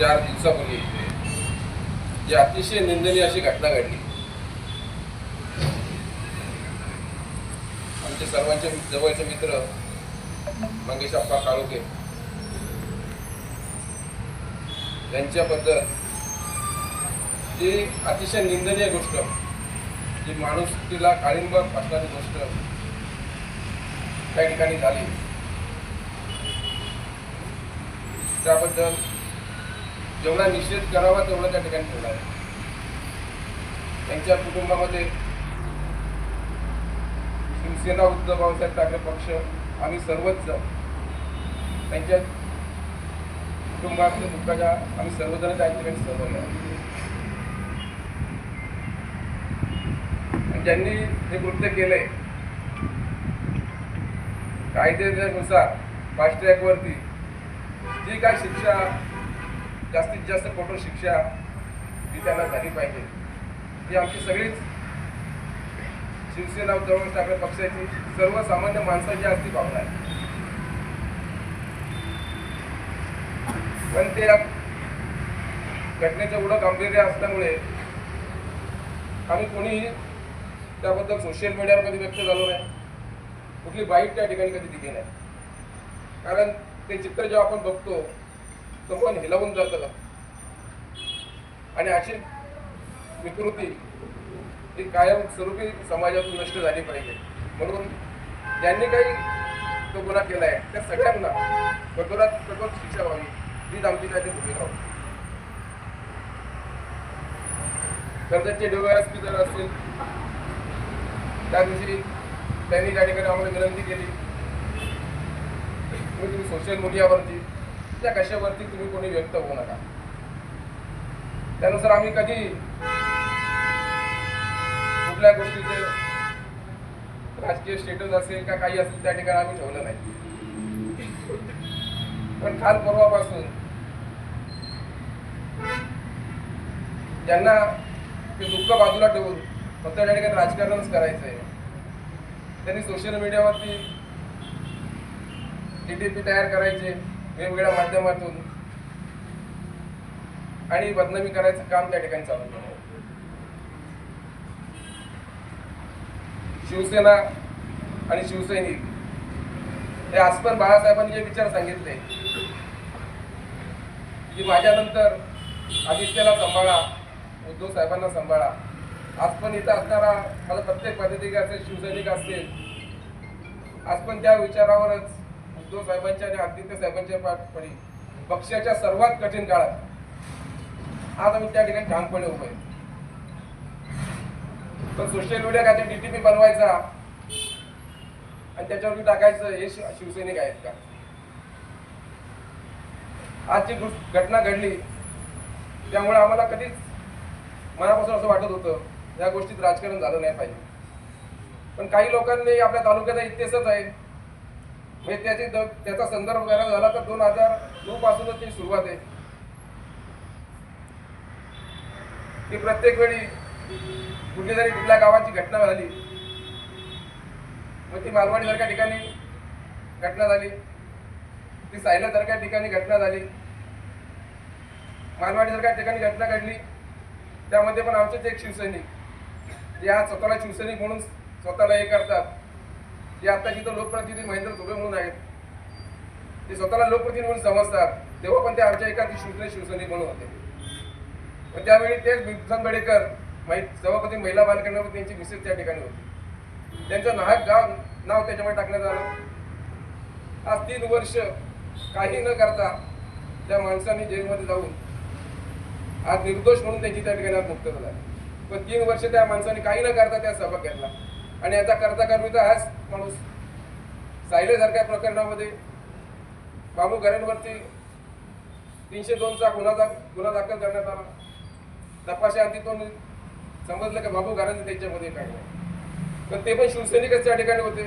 चार दिवसापूर्वी जी अतिशय निंदनीय अशी घटना घडली. आमचे सर्वांचे जवळचे मित्र मंगेश अप्पा काळुके यांच्याबद्दल जी अतिशय निंदनीय गोष्ट जी माणुसकीला काळिंब असणारी गोष्ट त्या ठिकाणी झाली. त्याबद्दल जेवढा निषेध करावा तेवढा त्या ठिकाणी ठेवला आहे. त्यांच्या कुटुंबामध्ये शिवसेना उद्धव बाबासाहेब ठाकरे पक्ष आम्ही सर्वच त्यांच्या कुटुंबातल्या दुःखाच्या आम्ही सर्वजण त्या ठिकाणी सहभागी आहोत. ज्यांनी हे कृत्य केलंय कायद्यानुसार फास्ट ट्रॅकवरती जी काय शिक्षा जास्तीत जास्त कठोर शिक्षा ही त्यांना झाली पाहिजे. ही आमची सगळीच शिवसेना उद्धव ठाकरे पक्षाची सर्वसामान्य माणसाची असती भावना आहे. पण ते या घटनेचं एवढं गांभीर्य असल्यामुळे आम्ही कोणीही त्याबद्दल सोशल मीडियावर कधी व्यक्त झालो नाही. कुठली बाईट त्या ठिकाणी कधी दिली नाही. कारण ते चित्र जेव्हा आपण बघतो तो मन हिलावून जातं आणि अशी विकृती ही कायम स्वरूपी समाजातून नष्ट झाली पाहिजे. म्हणून ज्यांनी काही तो गुन्हा केला आहे त्या सगळ्यांना कठोरात कठोर शिक्षा व्हावी हीच आमची काही भूमिका होती. कर्जतचे डीवायएसपी जर असतील त्या दिवशी त्यांनी त्या ठिकाणी आम्हाला विनंती केली. तुम्ही सोशल मीडियावरती त्या कशावरती तुम्ही कोणी व्यक्त होऊ नका. त्यानुसार आम्ही कधी कुठल्या गोष्टीचे राजकीय स्टेटस असेल का काही असेल त्या ठिकाणी आम्ही ठेवलं नाही. पण काल परवापासून ज्यांना ते दुःख बाजूला ठेवून फक्त त्या ठिकाणी राजकारणच करायचं आहे त्यांनी सोशल मीडियावरती डी टी पी तयार करायचे. वेगवेगळ्या माध्यमातून आणि बदनामी करायचं काम त्या ठिकाणी चालू केलं. शिवसेना आणि शिवसैनिक हे आज पण बाळासाहेबांनी जे विचार सांगितले की माझ्यानंतर आदित्यला सांभाळा उद्धव साहेबांना सांभाळा. आज पण इथं असणारा मला प्रत्येक पदाधिकारी असेल शिवसैनिक असतील आज पण त्या विचारावरच उद्धव साहेबांच्या आणि आदित्य साहेबांच्या पाठपणी पक्षाच्या सर्वात कठीण काळात. आज आम्ही त्या ठिकाणी ठामपणे उभे आहे. पण सोशल मीडिया काय डीटीपी बनवायचा. आणि त्याच्यावरती टाकायचं हे शिवसैनिक आहेत का? आज जी घटना घडली. त्यामुळे आम्हाला कधीच मनापासून असं वाटत होतं या गोष्टीत राजकारण झालं नाही पाहिजे. पण काही लोकांनी आपल्या तालुक्याचा इतिहासच आहे. म्हणजे त्याची त्याचा संदर्भ घ्यायला झाला तर दोन हजार नऊ पासूनच ती सुरुवात आहे. की प्रत्येक वेळी कुठली जरी कुठल्या गावाची घटना झाली. मग ती मालवणी सारख्या ठिकाणी घटना झाली. ती सायला सारख्या ठिकाणी घटना झाली. मालवाडी सारख्या ठिकाणी घटना घडली. त्यामध्ये पण आमचेच एक शिवसैनिक. जे आज स्वतःला शिवसैनिक म्हणून स्वतःला हे करतात. जे आता जिथं लोकप्रतिनिधी महेंद्र धुबे म्हणून आहेत ते स्वतःला लोकप्रतिनिधी म्हणून समजतात. तेव्हा पण ते आमच्या एका शिवसेने शिवसैनिक म्हणून होते. पण त्यावेळी तेच भीमसन गडेकर माहीत सभापती महिला बालकंडावर त्यांची मिसेस त्या ठिकाणी होती. त्यांचं नाहक गाव नाव त्याच्यामध्ये टाकण्यात आलं. आज तीन वर्ष काही न करता त्या माणसाने जेलमध्ये जाऊन आज निर्दोष म्हणून त्यांची त्या ठिकाणी आज मुक्त झाला. पण तीन वर्ष त्या माणसाने काही न करता त्या सभा घेतला. आणि आता करता तर हाच माणूस. सायलेसारख्या प्रकरणामध्ये बाबू घरांवरती तीनशे दोनचा गुन्हा दाख गुन्हा दाखल करण्यात आला. तपाशा आधी तो समजलं का बाबू घरांचं त्यांच्यामध्ये काय तर ते पण शिवसैनिकच त्या ठिकाणी होते.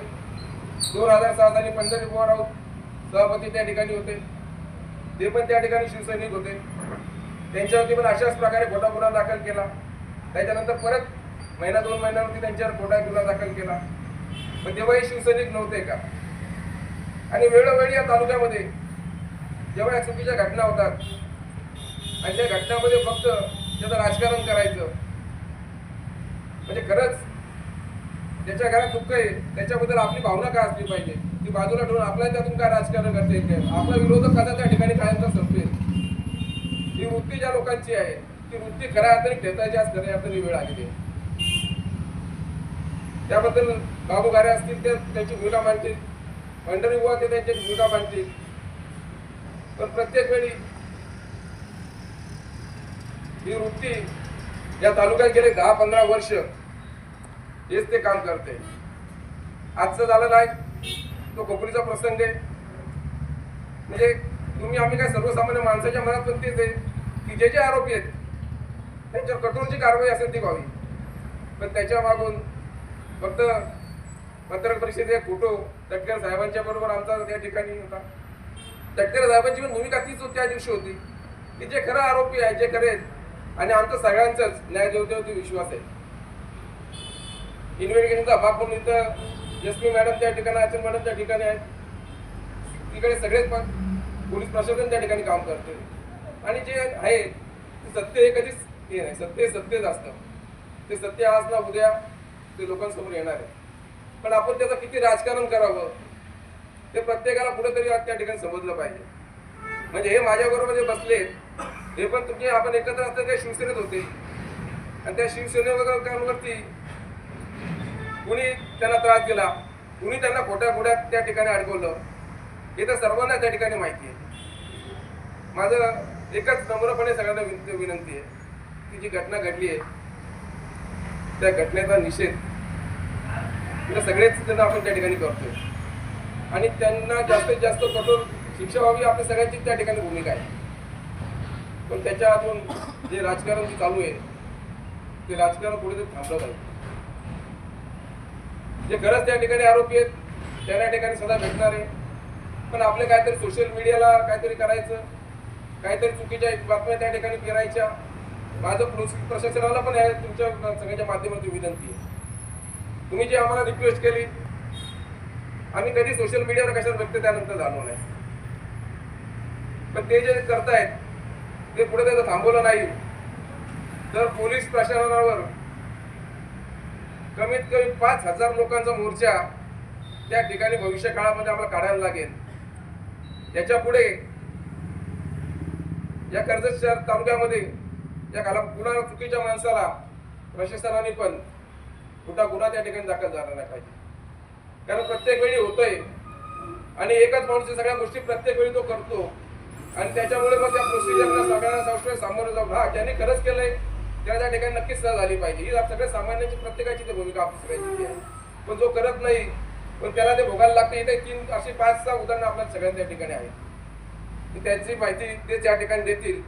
दोन हजार सात आणि पंढरी पवार राऊत सभापती त्या ठिकाणी होते. ते पण त्या ठिकाणी शिवसैनिक होते. त्यांच्यावरती पण अशाच प्रकारे खोटा गुन्हा दाखल केला. त्याच्यानंतर परत महिना दोन महिन्यावरती त्यांच्यावर खोटा गुन्हा दाखल केला. पण तेव्हाही शिवसैनिक नव्हते का? आणि वेळोवेळी या तालुक्यामध्ये जेव्हा या चुकीच्या घटना होतात आणि त्या घटनामध्ये फक्त त्याचं राजकारण करायचं म्हणजे खरंच ज्याच्या घरात दुःख आहे त्याच्याबद्दल आपली भावना काय असली पाहिजे? ती बाजूला ठेवून आपल्याला त्यातून काय राजकारण करता येते आपला विरोधक कसा त्या ठिकाणी कायमचा संपेल? ही वृत्ती ज्या लोकांची आहे ती वृत्ती खऱ्या अर्थाने ठेवतायची आज खऱ्या अर्थाने वेळ आलेली आहे. त्याबद्दल बाबू गारे असतील ते त्यांची भूमिका मांडतील. पंढरी बुवा ते त्यांची भूमिका मांडतील. पण प्रत्येक वेळी ही वृत्ती या तालुक्यात गेले दहा पंधरा वर्ष हेच ते काम करते. आजचं झालं नाही तो कोपरीचा प्रसंग आहे. म्हणजे तुम्ही आम्ही काय सर्वसामान्य माणसाच्या मनात पण तेच आहे की जे जे आरोपी आहेत त्यांच्यावर कठोरची कारवाई असेल ती व्हावी. पण त्याच्या मागून फक्त पत्रकार परिषदेचे फोटो तटकर साहेबांच्या बरोबर आमचा त्या ठिकाणी होता. तटकर साहेबांची पण भूमिका तीच त्या दिवशी होती. की जे खरं आरोपी आहे जे खरे आणि आमचं सगळ्यांचाच न्याय देवतेवरती विश्वास आहे. इन्व्हेस्टिगेशनचा अभाव म्हणून इथं यशमी मॅडम त्या ठिकाणी अचन मॅडम त्या ठिकाणी आहेत. तिकडे सगळेच पण पोलीस प्रशासन त्या ठिकाणी काम करते आणि जे आहे ते सत्य हे कधीच हे नाही सत्य सत्यच असतं. ते सत्य आज ना उद्या ते लोकांसमोर येणार आहे. पण आपण त्याचं किती राजकारण करावं ते प्रत्येकाला कुठेतरी त्या ठिकाणी समजलं पाहिजे. म्हणजे हे माझ्याबरोबर जे बसले हे पण तुम्ही आपण एकत्र असताना ते शिवसेनेत होते. आणि त्या शिवसेनेवरती कुणी त्यांना त्रास दिला कुणी त्यांना खोट्या खोट्या त्या ठिकाणी अडकवलं हे तर सर्वांना त्या ठिकाणी माहिती आहे. माझं एकच नम्रपणे सगळ्यांना विनंती आहे की जी घटना घडली आहे त्या घटनेचा निषेध तिला सगळेच त्यांना आपण त्या ठिकाणी करतोय. आणि त्यांना जास्तीत जास्त कठोर शिक्षा व्हावी आपल्या सगळ्यांची त्या ठिकाणी भूमिका आहे. पण त्याच्यातून जे राजकारण जे चालू आहे ते राजकारण कुठेतरी थांबलं पाहिजे जे खरंच त्या ठिकाणी आरोपी आहेत त्या त्या ठिकाणी सदा भेटणार आहे. पण आपले काहीतरी सोशल मीडियाला काहीतरी करायचं काहीतरी चुकीच्या बातम्या त्या ठिकाणी फिरायच्या माझं प्रशासनाला पण आहे तुमच्या सगळ्यांच्या माध्यमातून विनंती आहे. तुम्ही जी आम्हाला रिक्वेस्ट केली आम्ही कधी सोशल मीडियावर कशात व्यक्त त्यानंतर झालो नाही पण ते जे करतायत ते पुढे त्याचं थांबवलं नाही. तर पोलीस प्रशासनावर कमीत कमी पाच हजार लोकांचा मोर्चा त्या ठिकाणी भविष्य काळामध्ये आम्हाला काढायला लागेल. याच्यापुढे या कर्जत शहर तालुक्यामध्ये या काला पुन्हा चुकीच्या माणसाला प्रशासनाने पण कुठा गुन्हा त्या ठिकाणी दाखल झाला नाही पाहिजे. कारण प्रत्येक वेळी होतोय. आणि एकच माणूस सगळ्या गोष्टी प्रत्येक वेळी तो करतो. आणि त्याच्यामुळे मग त्या प्रोसिजरला सगळ्यांना संस्थेत सामोरं जाऊन हा ज्यांनी खरंच केलंय त्याला त्या ठिकाणी नक्कीच सजा झाली पाहिजे. ही सगळ्या सामान्यांची प्रत्येकाची ती भूमिका आपली सगळ्यांची आहे. पण जो करत नाही पण त्याला ते भोगायला लागते. इथे तीन अशी पाच सहा उदाहरणं आपल्या सगळ्यांच्या ठिकाणी आहेत. त्यांची त्याची माहिती ते त्या ठिकाणी देतील.